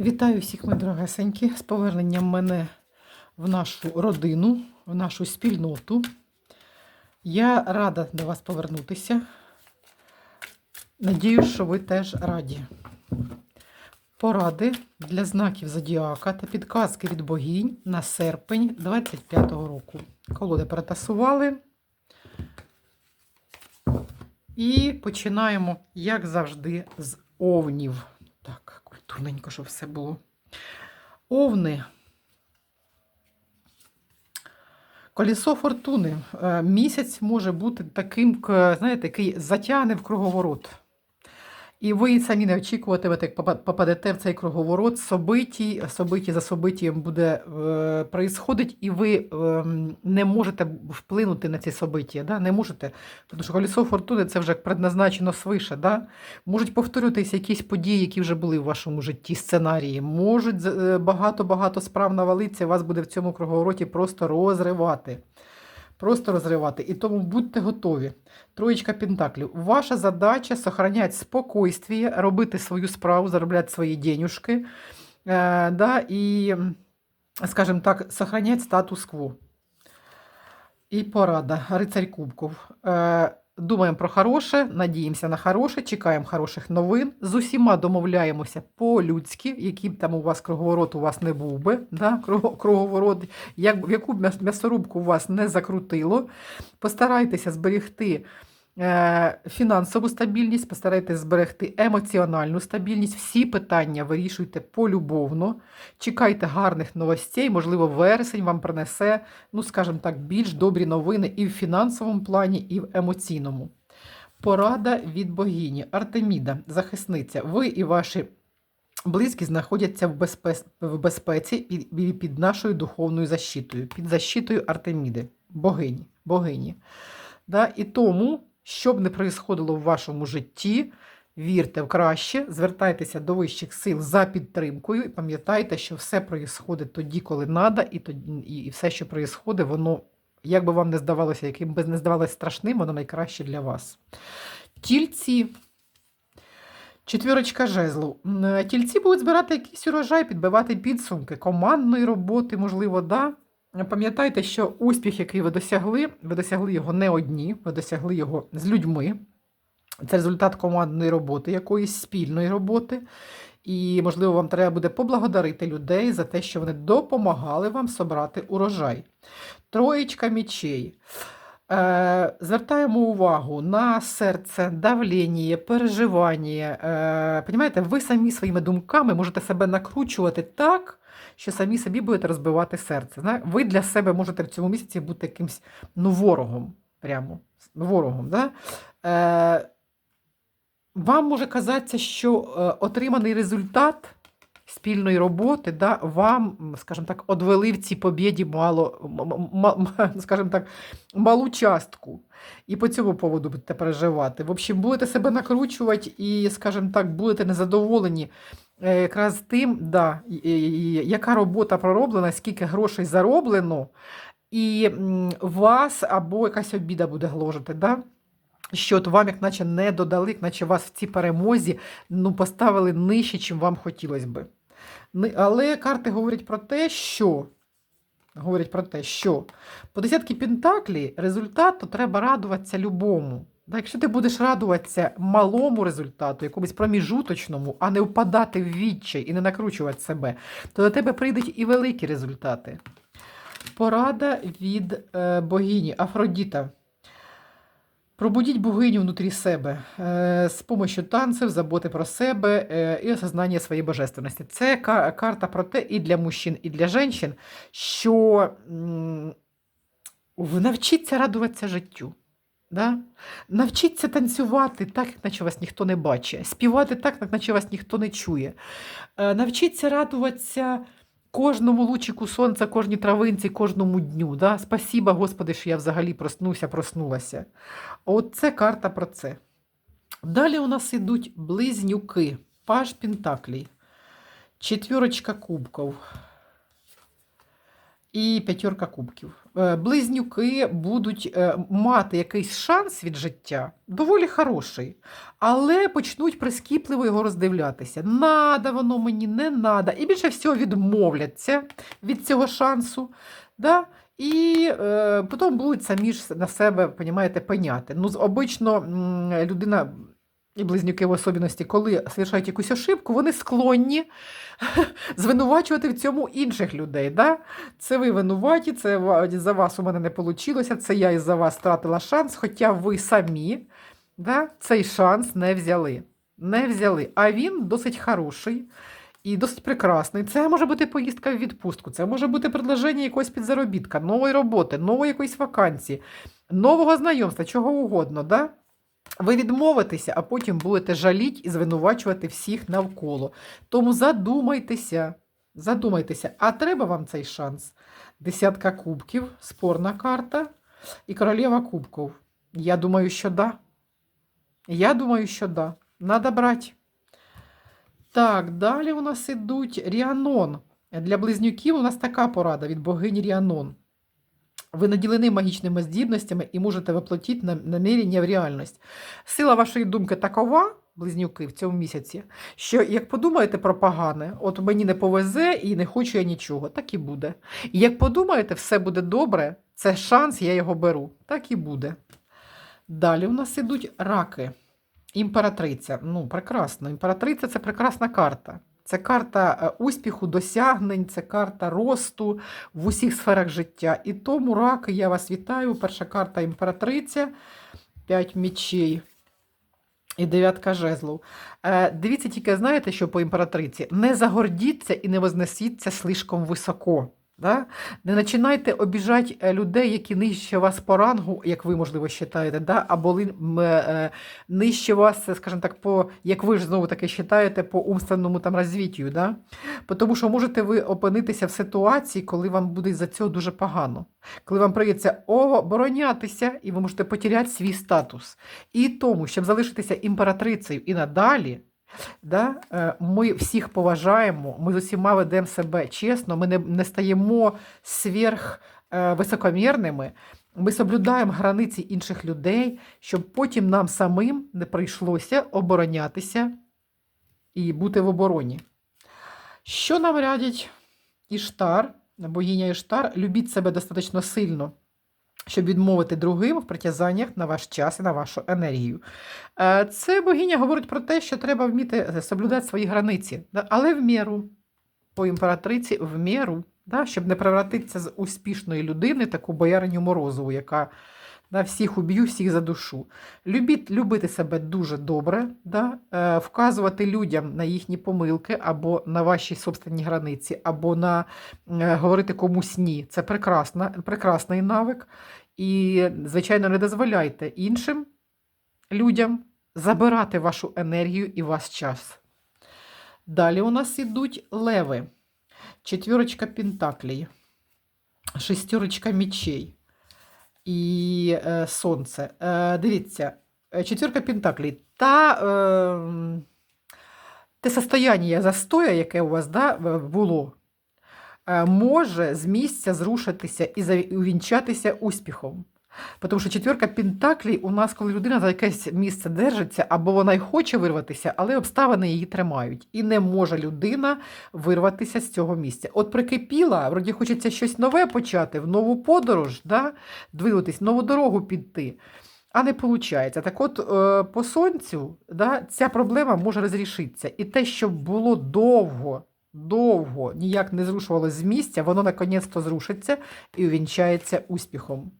Вітаю всіх, мої дорогесенькі, з поверненням мене в нашу родину, в нашу спільноту. Я рада до вас повернутися. Надіюсь, що ви теж раді. Поради для знаків зодіака та підказки від богінь на серпень 25-го року. Колоди перетасували. І починаємо, як завжди, з овнів. Так, культурненько, щоб все було. Овни. Колісо фортуни. Е, Місяць може бути таким, знаєте, який затягне в круговорот. І ви самі не очікуватимете, як попа- попадете в цей круговорот. Собиті, собиті за собитієм буде е, происходить, і ви е, не можете вплинути на ці собиття. Да? Не можете. Тому що колесо фортуни це вже предназначено свише. Да? Можуть повторюватися якісь події, які вже були в вашому житті, сценарії. Можуть е, багато-багато справ навалитися, вас буде в цьому круговороті просто розривати. Просто розривати. І тому будьте готові. Троєчка Пентаклів. Ваша задача сохраняти спокойствие, робити свою справу, заробляти свої денюжки. Е, да, і, скажімо так, сохранять статус-кво. І порада. Рицарь Кубков. Е, Думаємо про хороше, надіємося на хороше, чекаємо хороших новин. З усіма домовляємося по-людськи, який б там у вас круговорот у вас не був би. Да? Круговорот, як, в яку б м'ясорубку у вас не закрутило. Постарайтеся зберегти е, фінансову стабільність, постарайтеся зберегти емоціональну стабільність. Всі питання вирішуйте полюбовно. Чекайте гарних новостей. Можливо, вересень вам принесе, ну, скажімо так, більш добрі новини і в фінансовому плані, і в емоційному. Порада від богині Артеміда, захисниця. Ви і ваші близькі знаходяться в, безпе- в безпеці під, під нашою духовною защитою, під защитою Артеміди, богині. богині. Да? І тому, що б не происходило в вашому житті, вірте в краще, звертайтеся до вищих сил за підтримкою і пам'ятайте, що все происходить тоді, коли треба, і, тоді, і все, що происходить, воно, як би вам не здавалося, яким би не здавалося страшним, воно найкраще для вас. Тільці. Четвірочка жезлу. Тільці будуть збирати якийсь урожай, підбивати підсумки командної роботи, можливо, да. Пам'ятайте, що успіх, який ви досягли, ви досягли його не одні, ви досягли його з людьми. Це результат командної роботи, якоїсь спільної роботи. І, можливо, вам треба буде поблагодарити людей за те, що вони допомагали вам собрати урожай. Троєчка мічей. Е, звертаємо увагу на серце, давлення, переживання. Е, понімаєте, ви самі своїми думками можете себе накручувати так, що самі собі будете розбивати серце. Ви для себе можете в цьому місяці бути якимсь ну, ворогом. Прямо ворогом. Да? Е, вам може казатися, що е, отриманий результат спільної роботи да, вам, скажімо так, одвели в цій побєді мало, скажімо так, малу частку. І по цьому поводу будете переживати. В общем, будете себе накручувати і, скажімо так, будете незадоволені якраз тим, да, яка робота пророблена, скільки грошей зароблено, і вас або якась обіда буде гложити. Да? Що от вам, як наче, не додали, як наче вас в цій перемозі ну, поставили нижче, чим вам хотілося би. Але карти говорять про те, що говорять про те, що по десятки пентаклі результату треба радуватися любому. Да, якщо ти будеш радуватися малому результату, якомусь проміжуточному, а не впадати в відчай і не накручувати себе, то до тебе прийдуть і великі результати. Порада від е, богині Афродіта. Пробудіть богиню внутрі себе е, з допомогою танців, заботи про себе е, і осознання своєї божественності. Це карта про те і для мужчин, і для жінок, що навчіться радуватися життю. Да? Навчіться танцювати так, наче вас ніхто не бачить, співати так, наче вас ніхто не чує. Е, Навчіться радуватися кожному лучику сонця, кожній травинці, кожному дню. Да? Спасіба, Господи, що я взагалі проснуся, проснулася. От це карта про це. Далі у нас ідуть близнюки, паж Пентаклей, четвірочка кубків. І п'ятерка кубків. Е, Близнюки будуть е, мати якийсь шанс від життя, доволі хороший, але почнуть прискіпливо його роздивлятися. Надо воно мені, не надо. І більше всього відмовляться від цього шансу. Да? І е, потім будуть самі ж на себе, понімаєте, пеняти. Ну, обично людина. І близнюки в особливості, коли совершають якусь ошибку, вони склонні звинувачувати в цьому інших людей. Да? Це ви винуваті, це за вас у мене не вийшло, це я із-за вас втратила шанс, хоча ви самі да, цей шанс не взяли. Не взяли. А він досить хороший і досить прекрасний. Це може бути поїздка в відпустку, це може бути предложення якогось підзаробітка, нової роботи, нової якоїсь вакансії, нового знайомства, чого угодно. Да? Ви відмовитеся, а потім будете жаліть і звинувачувати всіх навколо. Тому задумайтеся, задумайтеся, а треба вам цей шанс? Десятка кубків, спорна карта і королева кубків. Я думаю, що да. Я думаю, що да. Надо брати. Так, далі у нас ідуть Ріанон. Для близнюків у нас така порада від богині Ріанон. Ви наділені магічними здібностями і можете воплотити нам- намірення в реальність. Сила вашої думки такова, близнюки, в цьому місяці, що як подумаєте про погане, от мені не повезе і не хочу я нічого, так і буде. І як подумаєте, все буде добре, це шанс, я його беру. Так і буде. Далі у нас ідуть раки. Імператриця. Ну, прекрасно. Імператриця це прекрасна карта. Це карта е, успіху, досягнень, це карта росту в усіх сферах життя. І тому раки, я вас вітаю. Перша карта імператриця, 5 мічей і дев'ятка жезлов. Е, дивіться, тільки знаєте, що по імператриці? Не загордіться і не вознесіться слишком високо. Да? Не починайте обіжати е, людей, які нижче вас по рангу, як ви, можливо, вважаєте, да? або м, е, нижче вас, е, скажімо так, по, як ви ж знову таки вважаєте, по умственному там розвіттю. Да? Тому що можете ви опинитися в ситуації, коли вам буде за цього дуже погано, коли вам прийдеться оборонятися, і ви можете потеряти свій статус. І тому, щоб залишитися імператрицею і надалі, да, е, ми всіх поважаємо, ми з усіма ведемо себе чесно, ми не, не стаємо сверх е, високомірними, ми соблюдаємо границі інших людей, щоб потім нам самим не прийшлося оборонятися і бути в обороні. Що нам радять Іштар, богиня Іштар, любіть себе достатньо сильно, щоб відмовити другим в притязаннях на ваш час і на вашу енергію. Е, Це богиня говорить про те, що треба вміти е, соблюдати свої границі, але в міру. По імператриці в міру, щоб не превратитися з успішної людини таку бояриню Морозову, яка да, всіх уб'ю, всіх за душу. Любіть, любити себе дуже добре, да, е, вказувати людям на їхні помилки або на ваші собственні границі, або на е, говорити комусь ні. Це прекрасна, прекрасний навик. І, звичайно, не дозволяйте іншим людям забирати вашу енергію і ваш час. Далі у нас ідуть леви, четвірочка пентаклей, шестерочка мечей і е, сонце. Е, дивіться, е, четвірка Пентаклі. Та, е, те состояння застоя, яке у вас да, було, е, може з місця зрушитися і увінчатися успіхом. Тому що четвірка пентаклей у нас, коли людина за якесь місце держиться, або вона й хоче вирватися, але обставини її тримають. І не може людина вирватися з цього місця. От прикипіла, вроді хочеться щось нове почати, в нову подорож, да? двигатись, нову дорогу піти. А не виходить. Так от, е, по сонцю да, ця проблема може розрішитися. І те, що було довго, довго ніяк не зрушувалося з місця, воно наконець-то зрушиться і увінчається успіхом.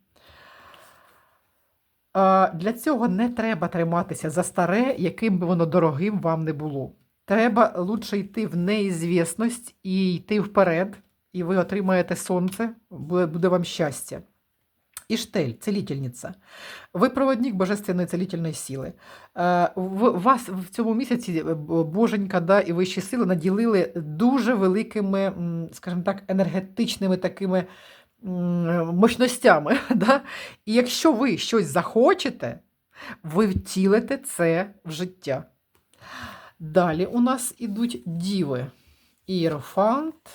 Для цього не треба триматися за старе, яким би воно дорогим вам не було. Треба лучше йти в неізвісність і йти вперед, і ви отримаєте сонце, буде, вам щастя. Іштель, целительниця. Ви проводник божественної целительної сили. Е, Вас в цьому місяці е, боженька да, і вищі сили наділили дуже великими, скажімо так, енергетичними такими мощностями. Да? І якщо ви щось захочете, ви втілите це в життя. Далі у нас ідуть діви. Іерофант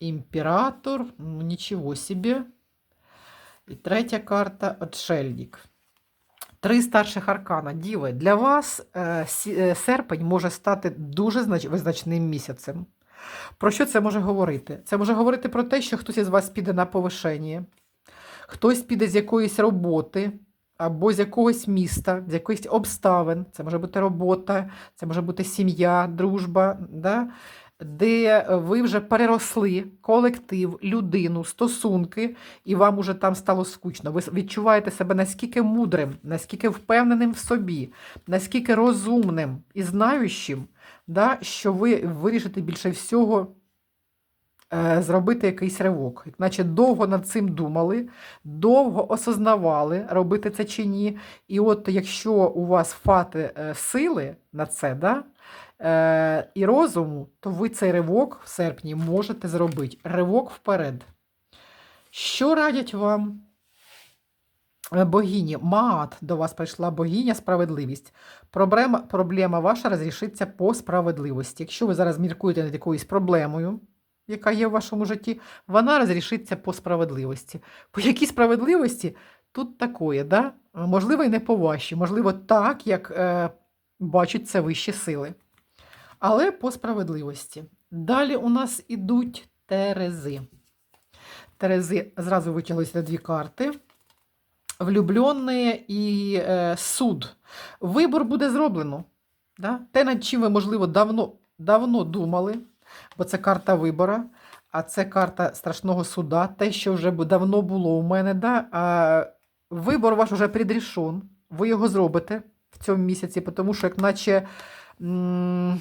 імператор, ну, нічого собі. І третя карта Отшельник. Три старших аркана. Діви, для вас е, е, серпень може стати дуже визначним місяцем. Про що це може говорити? Це може говорити про те, що хтось із вас піде на повишення, хтось піде з якоїсь роботи або з якогось міста, з якихось обставин. Це може бути робота, це може бути сім'я, дружба, да? де ви вже переросли колектив, людину, стосунки, і вам уже там стало скучно. Ви відчуваєте себе наскільки мудрим, наскільки впевненим в собі, наскільки розумним і знаючим, да, що ви вирішите більше всього е, зробити якийсь ривок. Наче довго над цим думали, довго осознавали, робити це чи ні. І от якщо у вас фати е, сили на це, да, е, і розуму, то ви цей ривок в серпні можете зробити. Ривок вперед. Що радять вам? Е, Богині, Маат, до вас прийшла богиня справедливість. Проблема, проблема ваша розрішиться по справедливості. Якщо ви зараз міркуєте над якоюсь проблемою, яка є в вашому житті, вона розрішиться по справедливості. По якій справедливості? Тут такое, да? можливо, і не по вашій, можливо, так, як е, бачать це вищі сили. Але по справедливості. Далі у нас ідуть терези. Терези зразу витяглися дві карти. Влюблені і е, суд. Вибор буде зроблено. Да? Те, над чим ви, можливо, давно, давно думали, бо це карта вибора, а це карта страшного суда, те, що вже давно було у мене. Да? А, вибор ваш вже предрішен, ви його зробите в цьому місяці, тому що, як наче м,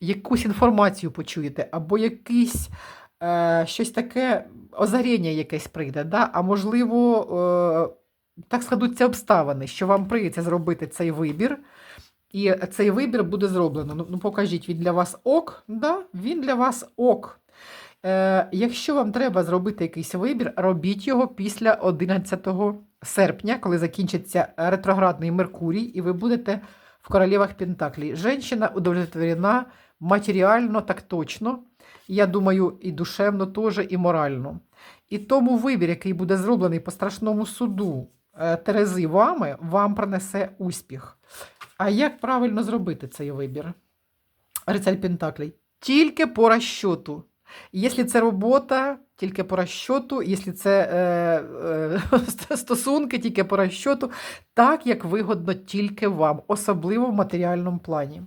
якусь інформацію почуєте, або якийсь е, щось таке озаріння якесь прийде, да? а можливо, е, так складуться обставини, що вам прийдеться зробити цей вибір. І цей вибір буде зроблено. Ну, ну покажіть, він для вас ок? Да? Він для вас ок. Е, якщо вам треба зробити якийсь вибір, робіть його після 11 серпня, коли закінчиться ретроградний Меркурій, і ви будете в королевах Пентаклі. Женщина удовлетворена матеріально, так точно. Я думаю, і душевно теж, і морально. І тому вибір, який буде зроблений по страшному суду Терези вами, вам принесе успіх. А як правильно зробити цей вибір? Рицарь Пентаклей. Тільки по розчоту. Якщо це робота, тільки по розчоту, якщо це е, е, стосунки, тільки по розчоту, так як вигодно тільки вам, особливо в матеріальному плані.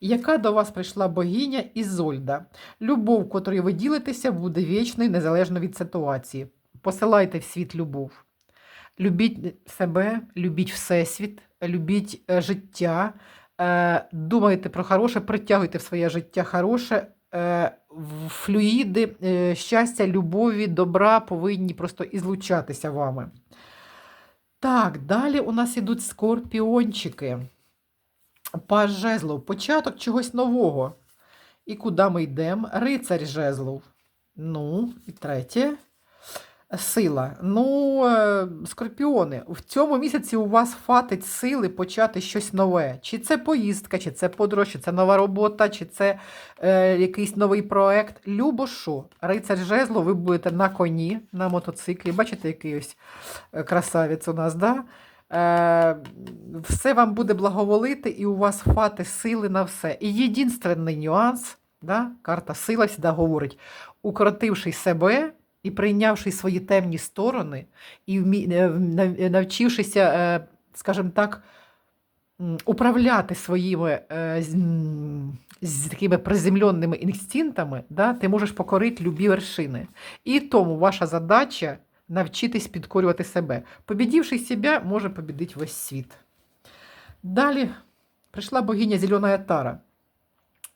Яка до вас прийшла богиня Ізольда? Любов, котрою ви ділитеся, буде вічною, незалежно від ситуації. Посилайте в світ любов. Любіть себе, любіть Всесвіт, любіть е, життя, е, думайте про хороше, притягуйте в своє життя хороше. Е, флюїди щастя, любові, добра повинні просто ізлучатися вами. Так, далі у нас ідуть скорпіончики. Паж жезлов, початок чогось нового. І куди ми йдемо? Рицарь жезлов. Ну, і третє. Сила. Ну, е, скорпіони, в цьому місяці у вас фатить сили почати щось нове. Чи це поїздка, чи це подорож, чи це нова робота, чи це е, якийсь новий проект. Любо що. Рицар жезло, ви будете на коні, на мотоциклі. Бачите, який ось е, красавець у нас, да? Е, все вам буде благоволити, і у вас фати сили на все. І єдинственний нюанс, да? карта сила сюди говорить, укротивши себе і прийнявши свої темні сторони, і е, нав- навчившися, е, скажімо так, управляти своїми е, з такими приземленими інстинктами, да, ти можеш покорити любі вершини. І тому ваша задача навчитись підкорювати себе. Побідівши себе, може побідити весь світ. Далі прийшла богиня Зелена Тара.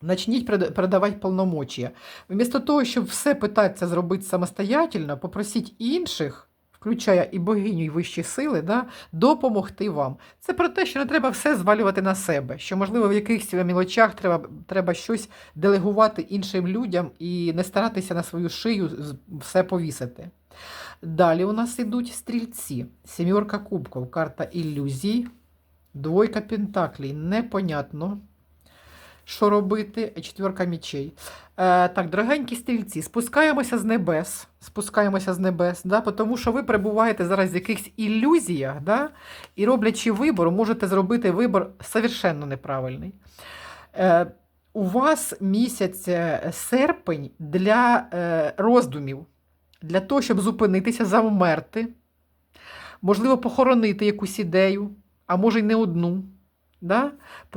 Начніть передавати полномочия. Вмісто того, щоб все питатися зробити самостоятельно, попросіть інших, включая і богиню, і вищі сили, да, допомогти вам. Це про те, що не треба все звалювати на себе, що, можливо, в якихось мілочах треба, треба щось делегувати іншим людям і не старатися на свою шию все повісити. Далі у нас ідуть стрільці. Сімерка кубків, карта ілюзій, двойка пентаклей. Непонятно. Що робити. Четверка мічей. Е, так, дорогенькі стрільці, спускаємося з небес. Спускаємося з небес, да, тому що ви перебуваєте зараз в якихось ілюзіях, да, і роблячи вибор, можете зробити вибор совершенно неправильний. Е, у вас місяць е, серпень для е, роздумів, для того, щоб зупинитися, завмерти, можливо, похоронити якусь ідею, а може й не одну. Да?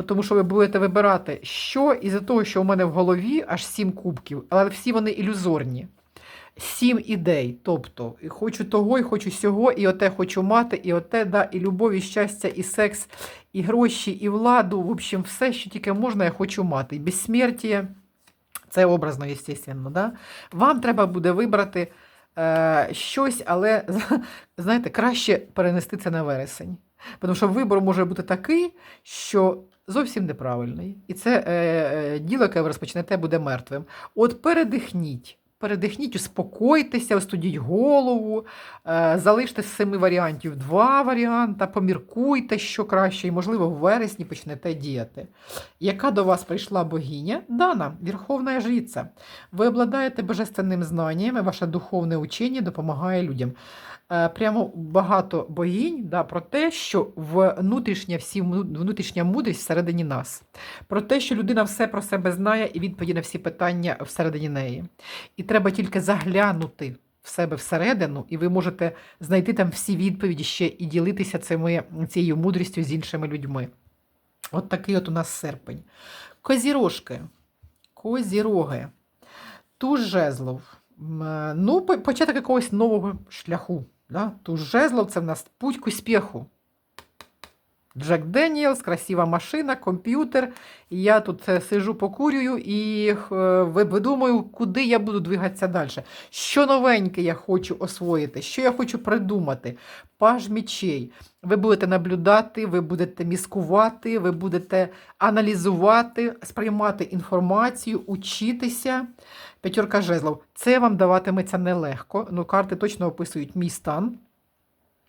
Тому що ви будете вибирати, що із-за того, що у мене в голові аж сім кубків, але всі вони ілюзорні. Сім ідей. Тобто, і хочу того, і хочу сього, і оте хочу мати, і оте, да, і любов, і щастя, і секс, і гроші, і владу. В общем, все, що тільки можна, я хочу мати. І безсмертя, це образно, звісно. Да? Вам треба буде вибрати е, щось, але знаєте, краще перенести це на вересень. Тому що вибор може бути такий, що зовсім неправильний. І це е, е, діло, яке ви розпочнете, буде мертвим. От передихніть. Передихніть, успокойтеся, остудіть голову, е, залиште з семи варіантів два варіанти, поміркуйте, що краще, і, можливо, в вересні почнете діяти. Яка до вас прийшла богиня? Дана, Верховна Жриця. Ви обладаєте божественним знанням, ваше духовне учення допомагає людям. Е, Прямо багато богинь да, про те, що внутрішня, всі, внутрішня мудрість всередині нас, про те, що людина все про себе знає і відповіді на всі питання всередині неї. І треба тільки заглянути в себе всередину, і ви можете знайти там всі відповіді ще і ділитися цими, цією мудрістю з іншими людьми. От такий от у нас серпень. Козірожки. Козіроги. Туз жезлов. Е, Ну, початок якогось нового шляху. Да? Туз жезлов це в нас путь к успіху. Джек Деніелс, красива машина, комп'ютер. І я тут е, сижу, покурюю і е, видумую, куди я буду двигатися далі. Що новеньке я хочу освоїти, що я хочу придумати. Паж мічей. Ви будете наблюдати, ви будете міскувати, ви будете аналізувати, сприймати інформацію, учитися. П'ятерка жезлов. Це вам даватиметься нелегко. Ну, карти точно описують мій стан.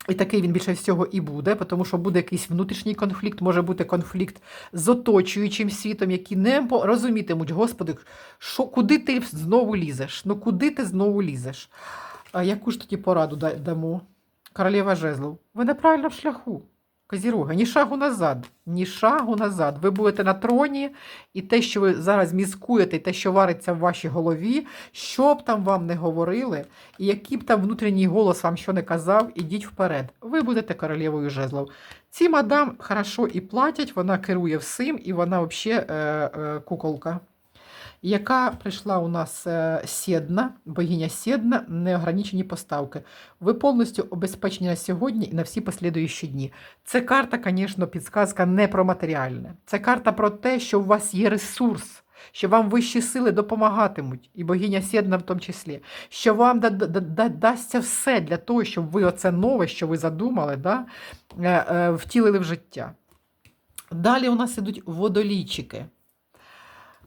І такий він більше всього і буде, тому що буде якийсь внутрішній конфлікт, може бути конфлікт з оточуючим світом, які не розумітимуть, Господи, що, куди ти знову лізеш? Ну куди ти знову лізеш? А яку ж тоді пораду дамо? Королева жезлов. Ви на правильному шляху. Козірога, ні шагу назад, ні шагу назад. Ви будете на троні, і те, що ви зараз мізкуєте, і те, що вариться в вашій голові, що б там вам не говорили, і який б там внутрішній голос вам що не казав, ідіть вперед. Ви будете королевою жезлов. Ці мадам хорошо і платять, вона керує всім, і вона взагалі е, е, куколка. Яка прийшла у нас е, Сєдна, богиня Сєдна, неограничені поставки. Ви повністю обезпечені на сьогодні і на всі послідуючі дні. Це карта, звісно, підсказка не про матеріальне. Це карта про те, що у вас є ресурс, що вам вищі сили допомагатимуть, і богиня Сєдна в тому числі, що вам да, да, да, дасться все для того, щоб ви оце нове, що ви задумали, да, е, е, втілили в життя. Далі у нас ідуть водолійчики.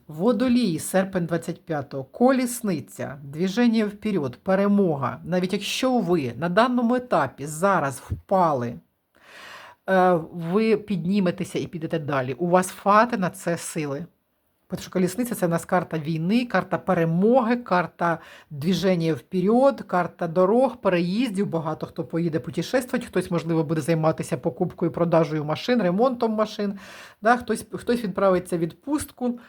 Водолій, серпень 25-го, колісниця, движення вперед, перемога. Навіть якщо ви на даному етапі зараз впали, е, ви підніметеся і підете далі. У вас фати на це сили. Тому що колісниця це в нас карта війни, карта перемоги, карта движення вперед, карта дорог, переїздів. Багато хто поїде путешествувати, хтось, можливо, буде займатися покупкою, продажею машин, ремонтом машин, да? хтось, хтось відправиться в відпустку.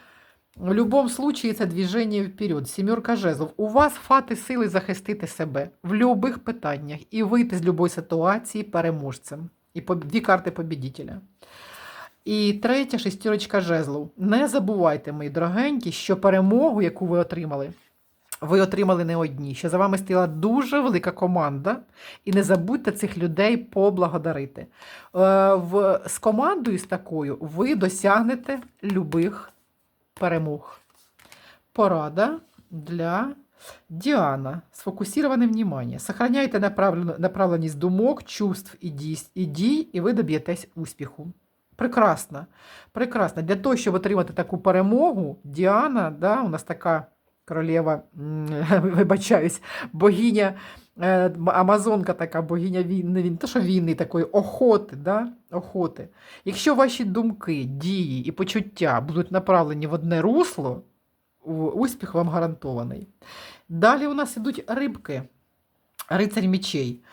В будь-якому випадку це движення вперед. Сімерка жезлов. У вас фати сили захистити себе в будь-яких питаннях і вийти з будь-якої ситуації переможцем. І дві карти побідітеля. І третя шестерочка жезлов. Не забувайте, мої дорогенькі, що перемогу, яку ви отримали, ви отримали не одні, що за вами стояла дуже велика команда, і не забудьте цих людей поблагодарити. Е, в, з командою з такою ви досягнете любих перемог. Порада для Діана. Сфокусироване внимание. Сохраняйте направленість думок, чувств і дій, і ви доб'єтесь успіху. Прекрасно. Прекрасно. Для того, щоб отримати таку перемогу, Діана, да, у нас така королева, вибачаюсь, богиня, Амазонка така, богиня війни, він, то що війни такої охоти, да? охоти. Якщо ваші думки, дії і почуття будуть направлені в одне русло, успіх вам гарантований. Далі у нас ідуть рибки, рицарь мечей.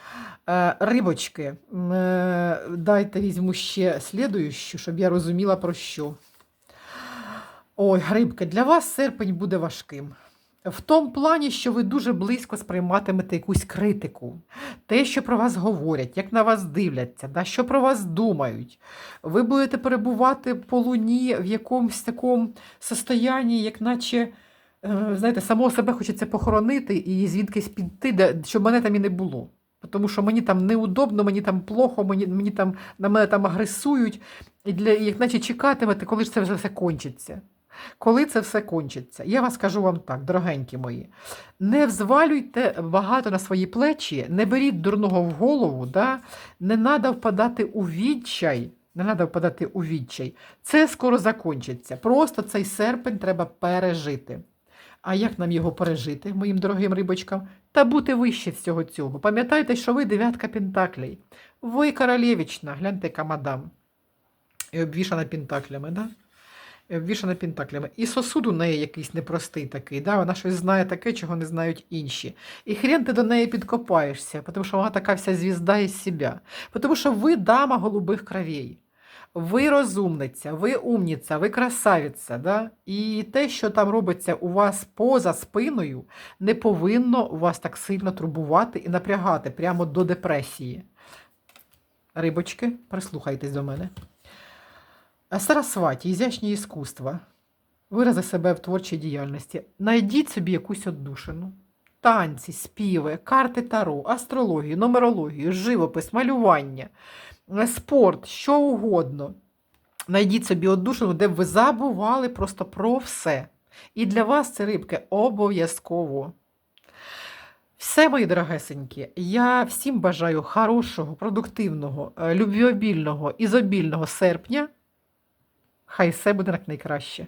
Е, Рибочки, е, дайте візьму ще слідуючу, щоб я розуміла про що. Ой, рибки, для вас серпень буде важким. В тому плані, що ви дуже близько сприйматимете якусь критику, те, що про вас говорять, як на вас дивляться, да, що про вас думають. Ви будете перебувати по луні в якомусь такому состоянні, як наче, е, знаєте, самого себе хочеться похоронити і звідкись піти, де, щоб мене там і не було. Тому що мені там неудобно, мені там плохо, мені, мені там, на мене там агресують, і для, як наче чекатимете, коли ж це все кончиться. Коли це все кончиться, я вас кажу вам так, дорогенькі мої, не взвалюйте багато на свої плечі, не беріть дурного в голову, да? не треба впадати у відчай. Не треба впадати у відчай. Це скоро закінчиться. Просто цей серпень треба пережити. А як нам його пережити, моїм дорогим рибочкам? Та бути вище всього цього. Пам'ятайте, що ви дев'ятка пентаклей. Ви королевічна, гляньте, яка мадам. І обвішана пентаклями, да? І обвішана пентаклями. І сосуд у неї якийсь непростий такий, да? вона щось знає таке, чого не знають інші. І хрен ти до неї підкопаєшся, тому що вона така вся звізда із себе. Тому що ви дама голубих кровей. Ви розумниця, ви умніця, ви красавиця. Да? І те, що там робиться у вас поза спиною, не повинно вас так сильно турбувати і напрягати прямо до депресії. Рибочки, прислухайтесь до мене. Сарасваті, ізящні іскусства. Вирази себе в творчій діяльності. Найдіть собі якусь оддушину. Танці, співи, карти таро, астрологію, нумерологію, живопис, малювання, е, спорт, що угодно. Найдіть собі оддушину, де б ви забували просто про все. І для вас це рибки обов'язково. Все, мої дорогесенькі, я всім бажаю хорошого, продуктивного, е, любвіобільного, ізобільного серпня. Хай все буде як найкраще.